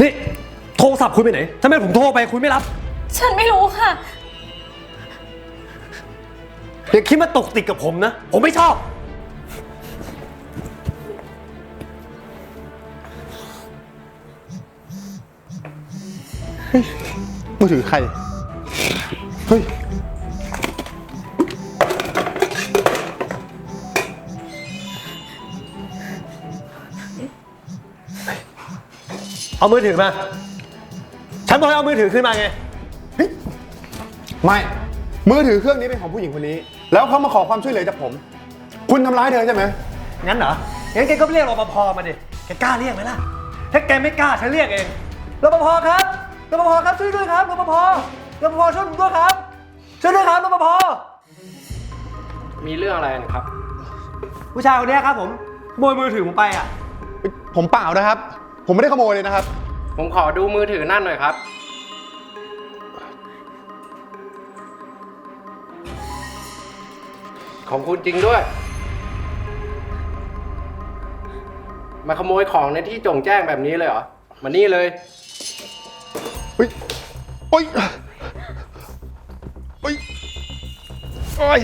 นี่โทรศัพท์คุณไปไหนทำไมผมโทรไปคุณไม่รับ ฉันไม่รู้ค่ะ อย่าคิดมาตกติดกับผมนะ ผมไม่ชอบ มือถือใคร เอามือถือมา ฉันบอกให้เอามือถือขึ้นมาไง ไม่ มือถือเครื่องนี้เป็นของผู้หญิงคนนี้ แล้วเขามาขอความช่วยเหลือจากผม คุณทำร้ายเธอใช่ไหม งั้นเหรอ งั้นแกก็เรียกรปภมาดิ แกกล้าเรียกไหมล่ะ ถ้าแกไม่กล้าฉันเรียกเอง รปภครับ รปภครับช่วยด้วยครับ รปภ รปภช่วยผมด้วยครับ ช่วยด้วยครับ รปภ มีเรื่องอะไรกันครับ ผู้ชายคนเนี้ยครับผมขโมยมือถือผมไปอะ ผมเปล่านะครับ ผมไม่ได้ขโมยเลยนะครับ ผมขอดูมือถือนั่นหน่อยครับ ของคุณจริงด้วย มาขโมยของในที่จงแจ้งแบบนี้เลยเหรอ มานี่เลย เฮ้ยโอ้ยโอ้ยโอ้ย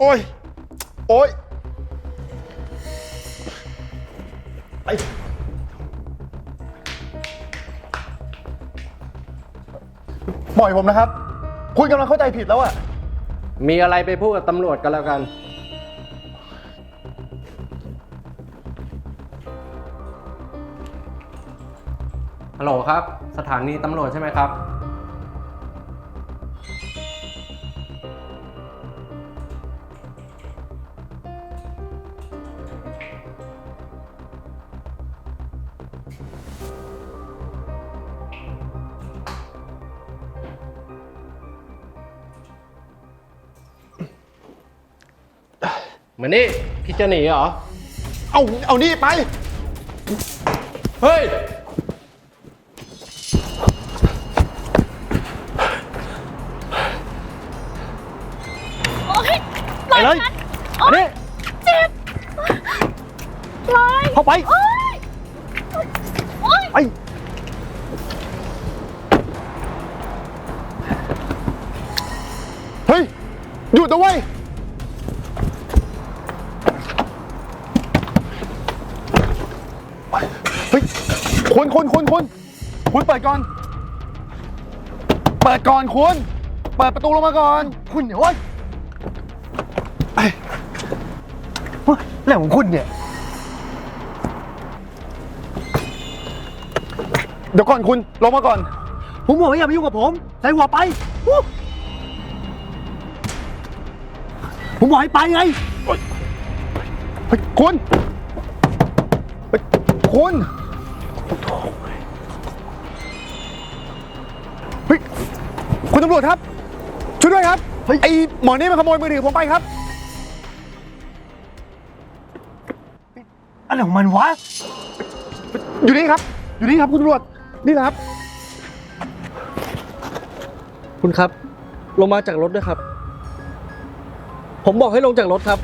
โอ้ยโอ้ยไอ้ ปล่อยผมนะครับ คุณกำลังเข้าใจผิดแล้วอะมีอะไรไปพูดกับตำรวจกันแล้วกัน ฮัลโหลครับ สถานีตำรวจใช่ไหมครับ เหมือนนี่พี่จะหนีเหรอ เอา เอานี่ไป เฮ้ย โอ๊ยปล่อยไปเลยฉันอันนี้เจ็บปล่อยเข้าไป โอ๊ยโอ๊ยไอ้เฮ้ย หยุดนะเว้ย เฮ้ย คุณคุณคุณคุณคุณเปิดก่อน เปิดก่อนคุณ เปิดประตูลงมาก่อน คุณเนี่ยเว้ยไอ้เฮ้ยเรื่องของคุณเนี่ย เดี๋ยวก่อนคุณลงมาก่อน ผมบอกว่าอย่ามายุ่งกับผมใส่หัวไปอู้ผมบอกให้ไปไง เฮ้ยคุณเฮ้ยคุณ เฮ้ยคุณตำรวจครับ ช่วยด้วยครับ ไอหมอนี่มันขโมยมือถือผมไปครับ อะไรของมันวะ อยู่นี่ครับ อยู่นี่ครับคุณตำรวจ นี่แหละครับ คุณครับ ลงมาจากรถด้วยครับ ผมบอกให้ลงจากรถครับ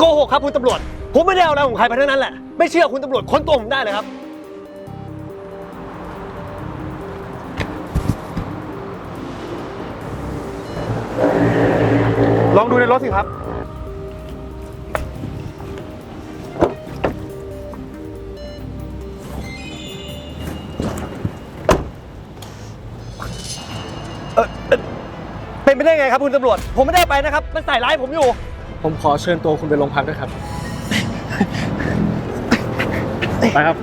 โกหกครับคุณตำรวจ ผมไม่ได้เอาอะไรของใครไปทั้งนั้นแหละ ไม่เชื่อคุณตำรวจค้นตัวผมได้เลยครับ ลองดูในรถสิครับ เป็นไปได้ไงครับคุณตำรวจ ผมไม่ได้ไปนะครับ มันใส่ร้ายผมอยู่ ผมขอเชิญตัวคุณไปโรงพักด้วยครับ ไปครับ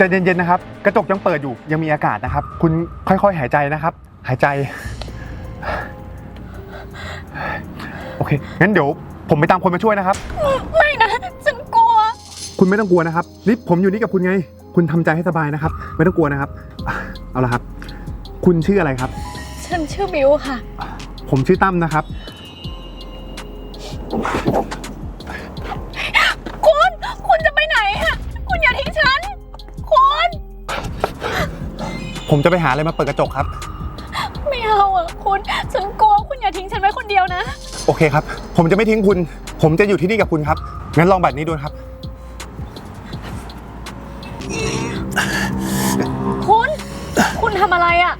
ใจเย็นๆนะครับ กระจกยังเปิดอยู่ยังมีอากาศนะครับ คุณค่อยๆหายใจนะครับ หายใจ โอเคงั้นเดี๋ยวผมไปตามคนมาช่วยนะครับ ไม่นะ ฉันกลัว คุณไม่ต้องกลัวนะครับนี่ผมอยู่นี่กับคุณไง คุณทำใจให้สบายนะครับ ไม่ต้องกลัวนะครับอะเอาละครับ คุณชื่ออะไรครับ ฉันชื่อบิวค่ะ ผมชื่อตั้มนะครับ ผมจะไปหาอะไรมาเปิดกระจกครับ ไม่เอาอะคุณ ฉันกลัวคุณอย่าทิ้งฉันไว้คนเดียวนะ โอเคครับ ผมจะไม่ทิ้งคุณ ผมจะอยู่ที่นี่กับคุณครับ งั้นลองแบบนี้ดูครับ คุณ คุณทำอะไรอะ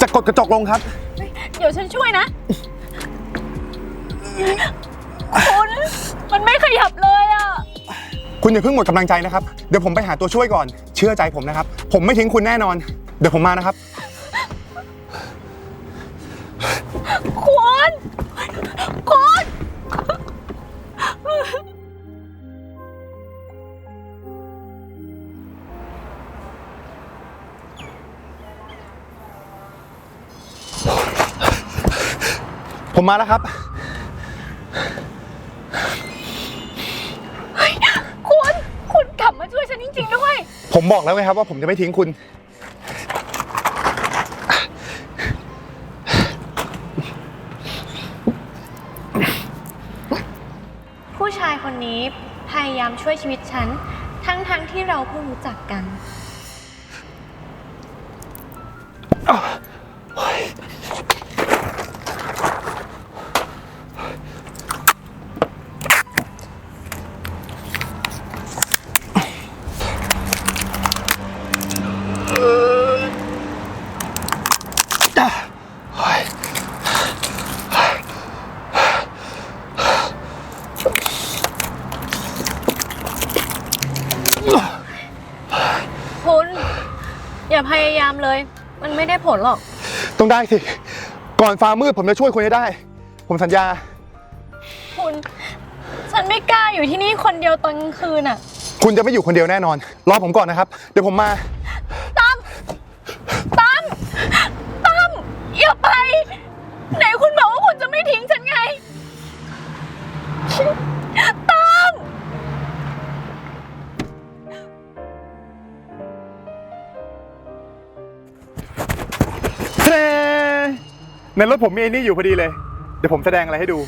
จะกดกระจกลงครับ เดี๋ยวฉันช่วยนะ คุณ มันไม่ขยับเลยอะคุณอย่าเพิ่งหมดกำลังใจนะครับ เดี๋ยวผมไปหาตัวช่วยก่อน เชื่อใจผมนะครับ ผมไม่ทิ้งคุณแน่นอน เดี๋ยวผมมานะครับ คุณคุณ ผมมาแล้วครับ คุณ คุณกลับมาช่วยฉันจริง ๆ ด้วย ผมบอกแล้วไงครับว่าผมจะไม่ทิ้งคุณ ผู้ชายคนนี้พยายามช่วยชีวิตฉัน ทั้งๆทที่เราเพิ่งรู้จักกัน คุณ อย่าพยายามเลย มันไม่ได้ผลหรอก ต้องได้สิ ก่อนฟ้ามืดผมจะช่วยคุณให้ได้ ผมสัญญา คุณ ฉันไม่กล้าอยู่ที่นี่คนเดียวตอนกลางคืนอะคุณจะไม่อยู่คนเดียวแน่นอน รอผมก่อนนะครับ เดี๋ยวผมมา ในรถผมมีไอ้นี่อยู่พอดีเลย เดี๋ยวผมแสดงอะไรให้ดู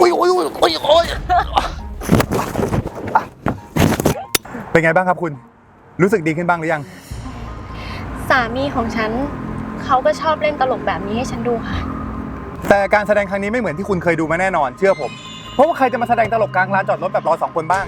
อุ้ยอุ้ยอุ้ยอุ้ยโอ้ยเป็นไงบ้างครับคุณ รู้สึกดีขึ้นบ้างหรือยัง สามีของฉันเขาก็ชอบเล่นตลกแบบนี้ให้ฉันดูค่ะ แต่การแสดงครั้งนี้ไม่เหมือนที่คุณเคยดูมาแน่นอน เชื่อผม เพราะว่าใครจะมาแสดงตลกกลางลานจอดรถแบบเราสองคนบ้าง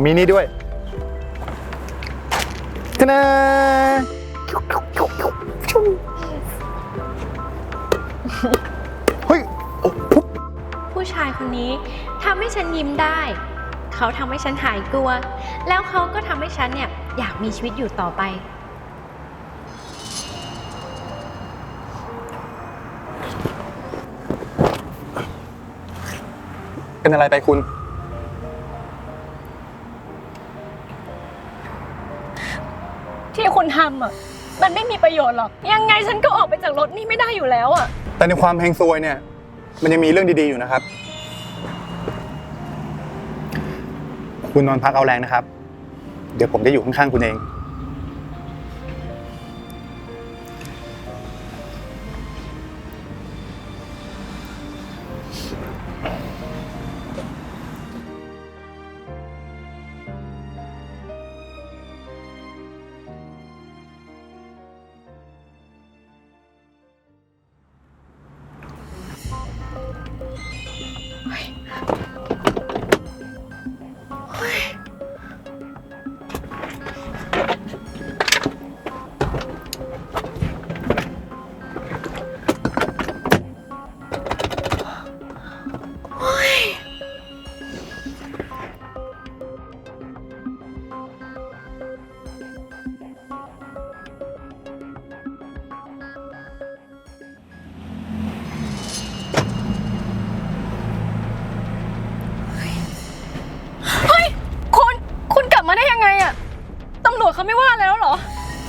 ผมมีนี่ด้วยทนาเฮ้ยโอ้ปุ๊บผู้ชายคนนี้ทำให้ฉันยิ้มได้ เขาทำให้ฉันหายกลัว แล้วเขาก็ทำให้ฉันเนี่ยอยากมีชีวิตอยู่ต่อไป เป็นอะไรไปคุณ คุณทำอะมันไม่มีประโยชน์หรอก ยังไงฉันก็ออกไปจากรถนี่ไม่ได้อยู่แล้วอะ แต่ในความแพงซวยเนี่ย มันยังมีเรื่องดีๆอยู่นะครับ คุณนอนพักเอาแรงนะครับ เดี๋ยวผมจะอยู่ข้างๆคุณเอง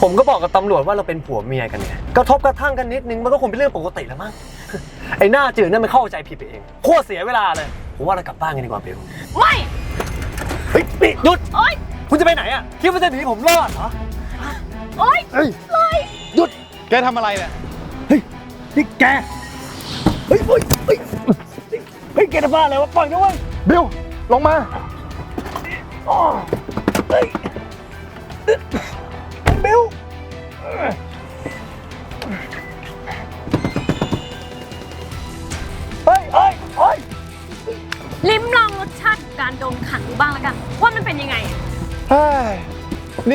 ผมก็บอกกับตำรวจว่าเราเป็นผัวเมียกันไงกระทบกระทั่งกันนิดนึงมันก็คงเป็นเรื่องปกติแล้วมั้ง ไอ้หน้าจืดนั่นมันเข้าใจผิดไปเอง โคตรเสียเวลาเลย ผมว่าเรากลับบ้านกันดีกว่าเบลไม่เฮ้ยนี่หยุด โอ๊ยคุณจะไปไหนอะ คิดว่าจะหนีผมรอดเหรอ โอ๊ยเฮ้ย เลยหยุด แกทำอะไรเนี่ย เฮ้ย นี่แก เฮ้ยเฮ้ยเฮ้ยเฮ้ยแกจะบ้าอะไรวะปล่อยนะเว้ยบิลลงมา เฮ้ย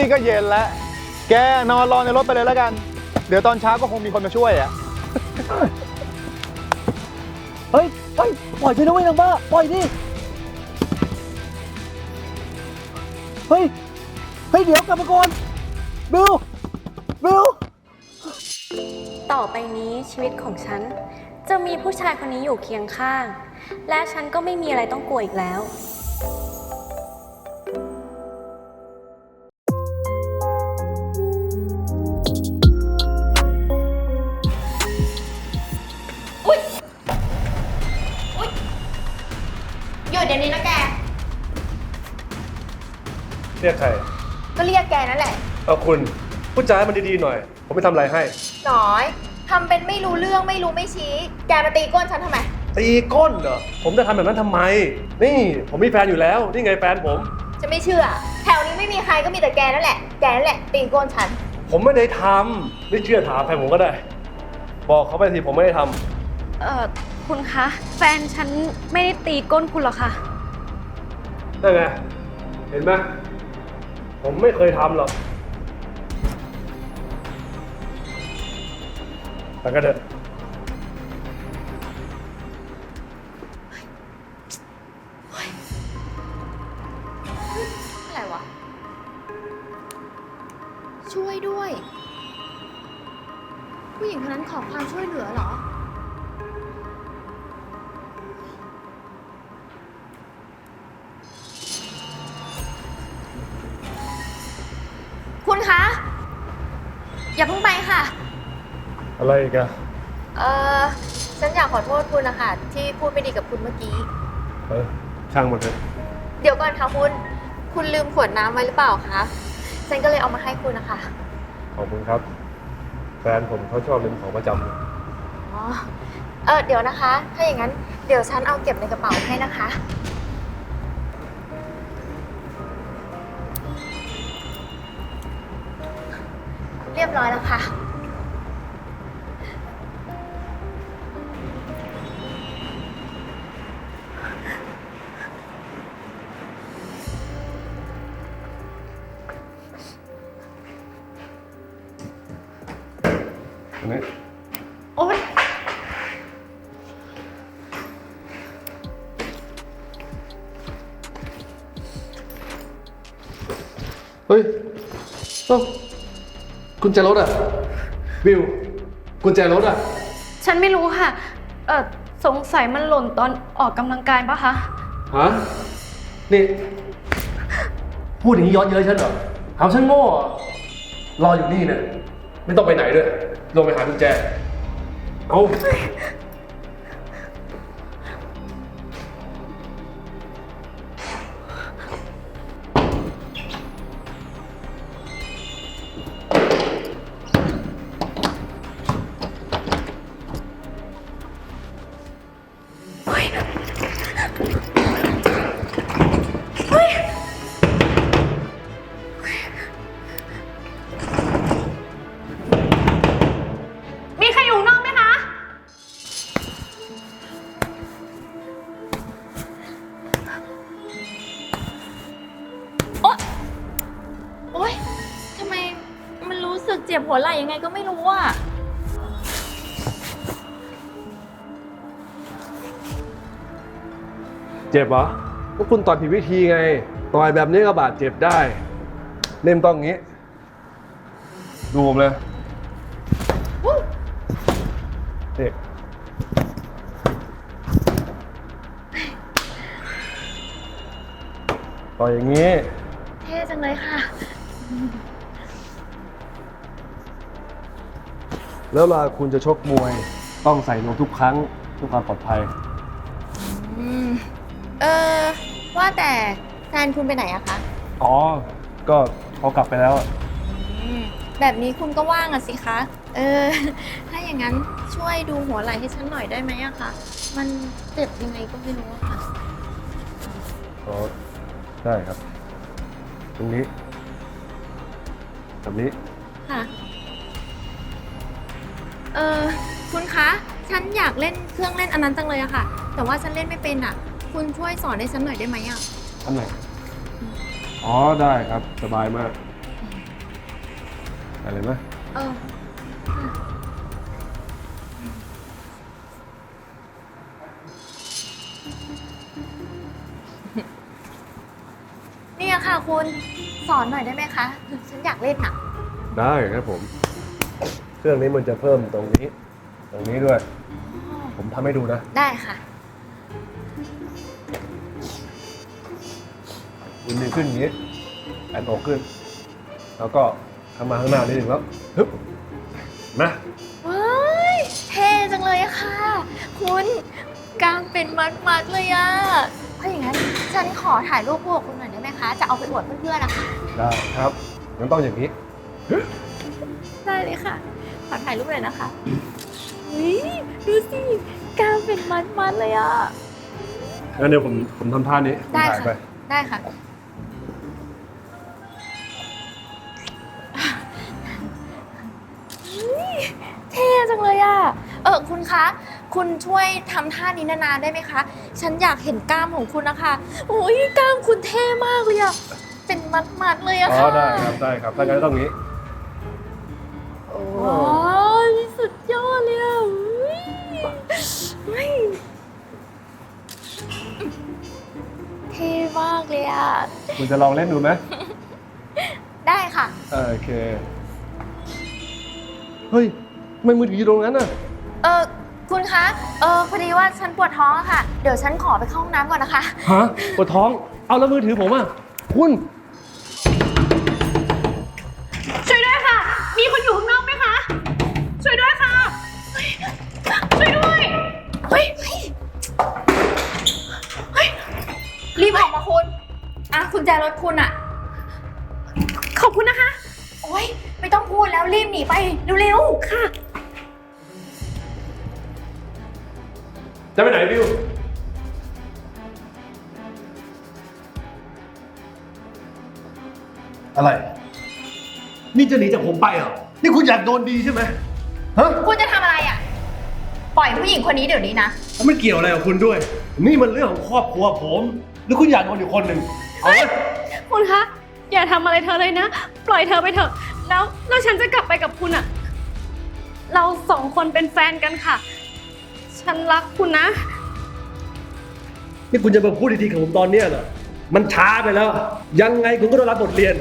นี่ก็เย็นแล้ว แกนอนรอในรถไปเลยแล้วกัน เดี๋ยวตอนเช้าก็คงมีคนมาช่วยอะ เฮ้ยเฮ้ยปล่อยฉันนะเว้ยนางบ้าปล่อยดิ เฮ้ย เฮ้ย เดี๋ยวกลับมาก่อนบิลบิลต่อไปนี้ชีวิตของฉัน จะมีผู้ชายคนนี้อยู่เคียงข้าง และฉันก็ไม่มีอะไรต้องกลัวอีกแล้ว รียกใครก็เรียกแกนั่นแหละ เอาคุณพูดจาให้มันดีๆหน่อย ผมไม่ทำอะไรให้ หน้อยทำเป็นไม่รู้เรื่องไม่รู้ไม่ชี้ แกมาตีก้นฉันทำไม ตีก้นเหรอ ผมจะทำแบบนั้นทำไม นี่ผมมีแฟนอยู่แล้ว นี่ไงแฟนผม จะไม่เชื่อ แถวนี้ไม่มีใครก็มีแต่แกนั่นแหละ แกนั่นแหละตีก้นฉัน ผมไม่ได้ทำไม่เชื่อถามแฟนผมก็ได้ บอกเขาไปทีผมไม่ได้ทำเอ่อ คุณคะ แฟนฉันไม่ได้ตีก้นคุณหรอกค่ะนั่นไง เห็นไหม ผมไม่เคยทำหรอกแต่ก็เถอะ คุณคะ อย่าเพิ่งไปค่ะ อะไรอีกอะเออฉันอยากขอโทษคุณนะคะที่พูดไม่ดีกับคุณเมื่อกี้ เออช่างมันเถอะเดี๋ยวก่อนค่ะคุณ คุณลืมขวดน้ำไว้หรือเปล่าคะ ฉันก็เลยเอามาให้คุณนะคะ ขอบคุณครับ แฟนผมเขาชอบลืมของประจอ๋อ เออเดี๋ยวนะคะ ถ้าอย่างนั้น เดี๋ยวฉันเอาเก็บในกระเป๋าให้นะคะ เรียบร้อยแล้วค่ะำอันนี้โอ๊ยเฮ้ยเอ้า กุญแจรถอะบิว กุญแจรถอะฉันไม่รู้ค่ะ เอ่อสงสัยมันหล่นตอนออกกำลังกายปะคะ ฮะ นี่ พูดอย่างนี้ย้อนเย้ยฉันเหรอหาฉันโง่เหรอรออยู่นี่เนี่ย ไม่ต้องไปไหนด้วย ลงไปหากุญแจ เอา จ็บหัวไหล่ยังไงก็ไม่รู้อะ เจ็บเหรอก็คุณต่อยผิดวิธีไง ต่อยแบบนี้ก็บาดเจ็บได้ เล่มต้องอย่างนี้ ดูผมเลยเด็กต่อยอย่างนี้ เท่จังเลยค่ะ แล้วเวลาคุณจะชกมวยต้องใส่นวมทุกครั้งเพื่อความปลอดภัย อืม เออ ว่าแต่แฟนคุณไปไหนอะคะ อ๋อ ก็เขากลับไปแล้วอะอืม แบบนี้คุณก็ว่างอะสิคะ เออ ถ้าอย่างนั้นช่วยดูหัวไหล่ให้ฉันหน่อยได้ไหมอะคะ มันเจ็บยังไงก็ไม่รู้อะค่ะ อ๋อได้ครับ ตรงนี้ แบบนี้ ค่ะ เออคุณคะ ฉันอยากเล่นเครื่องเล่นอันนั้นจังเลยอะค่ะ แต่ว่าฉันเล่นไม่เป็นอะคุณช่วยสอนให้ฉันหน่อยได้ไหมอะอันไหน อ๋อ ได้ครับ สบายมากอะไรไหมเออค่ะเนี่ยค่ะคุณสอนหน่อยได้ไหมคะ ฉันอยากเล่นอะได้ครับผมเค รื่องนี้มันจะเพิ่มตรงนี้ ตรงนี้ด้วย ผมทำให้ดูนะ ได้ค่ะคุณมือขึ้นอย่างนี้แอนอกขึ้น แล้วก็ทำมาข้างหน้านิดหนึ่งแล้วฮึบนะว้ายเท่จังเลยอะค่ะ คุณกล้ามเป็นมัดๆเลยอะถ้าอย่างนั้นฉันขอถ่ายรูปพวกคุณหน่อยได้ไหมคะ จะเอาไปอวดเพื่อนๆนะคะ ได้ครับงั้นต้องอย่างนี้ ได้เลยค่ะ ขอถ่ายรูปหน่อยนะคะอุ้ยดูสิกล้ามเป็นมัดๆเลยอะงั้นเดี๋ยวผมผมทำท่านี้ผมได้ถ่ายไปค่ะ ได้ค่ะอุ๊ยเท่จังเลยอะเออคุณคะ คุณช่วยทำท่านี้นานๆได้ไหมคะ ฉันอยากเห็นกล้ามของคุณนะคะโอ้ยกล้ามคุณเท่มากเลยอะเป็นมัดๆเลยอะอ๋อค่ะได้ครับได้ครับถ้างั้นต้องอย่างนี้ โอ้ยสุดยอดเลยอะอุ๊ยอุ๊ยเท่มากเลยอะคุณจะลองเล่นดูไหมได้ค่ะ เออโอเค เฮ้ยทำไมมือถืออยู่ตรงนั้นน่ะ เออคุณคะ เออพอดีว่าฉันปวดท้องอะค่ะ เดี๋ยวฉันขอไปเข้าห้องน้ำก่อนนะคะ ฮะปวดท้อง เอาแล้วมือถือผมอะ คุณ อบคุณนะคะ โอ๊ย ไม่ต้องพูดแล้วรีบหนีไปเร็วๆ ค่ะ จะไปไหนบิว อะไร นี่จะหนีจากผมไปเหรอ นี่คุณอยากโดนดีใช่ไหมฮะคุณจะทำอะไรอะปล่อยผู้หญิงคนนี้เดี๋ยวนี้นะแล้วมันเกี่ยวอะไรกับคุณด้วย นี่มันเรื่องของครอบครัวผม หรือคุณอยากโดนอีกคนหนึ่งเอาไหม คุณคะ อย่าทำอะไรเธอเลยนะ ปล่อยเธอไปเถอะ แล้วแล้วฉันจะกลับไปกับคุณอะเราสองคนเป็นแฟนกันค่ะ ฉันรักคุณนะ นี่คุณจะมาพูดดีๆกับผมตอนเนี้ยเหรอ มันช้าไปแล้ว ยังไงคุณก็ต้องรับบทเรียน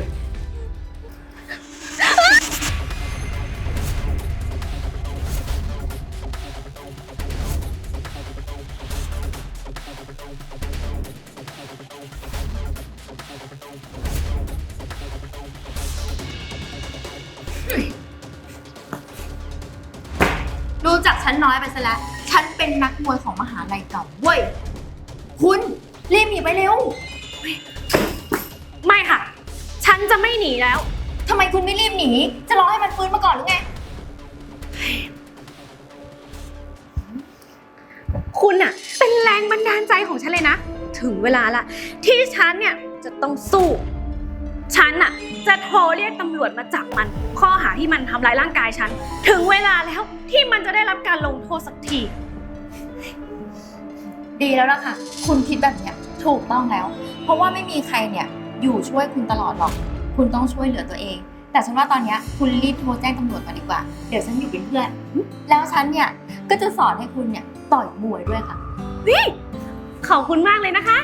คุคุณอะเป็นแรงบันดาลใจของฉันเลยนะ ถึงเวลาละ ที่ฉันเนี่ยจะต้องสู้ ฉันอะจะโทรเรียกตำรวจมาจับมัน ข้อหาที่มันทำร้ายร่างกายฉัน ถึงเวลาแล้วที่มันจะได้รับการลงโทษสักที ดีแล้วล่ะค่ะ คุณคิดแบบเนี้ยถูกต้องแล้ว เพราะว่าไม่มีใครเนี่ยอยู่ช่วยคุณตลอดหรอก คุณต้องช่วยเหลือตัวเอง แต่ฉันว่าตอนเนี้ยคุณรีบโทรแจ้งตำรวจมาดีกว่า เดี๋ยวฉันอยู่เป็นเพื่อน แล้วฉันเนี่ยก็จะสอนให้คุณเนี่ย ต่อยมวยด้วยค่ะขอบคุณมากเลยนะคะ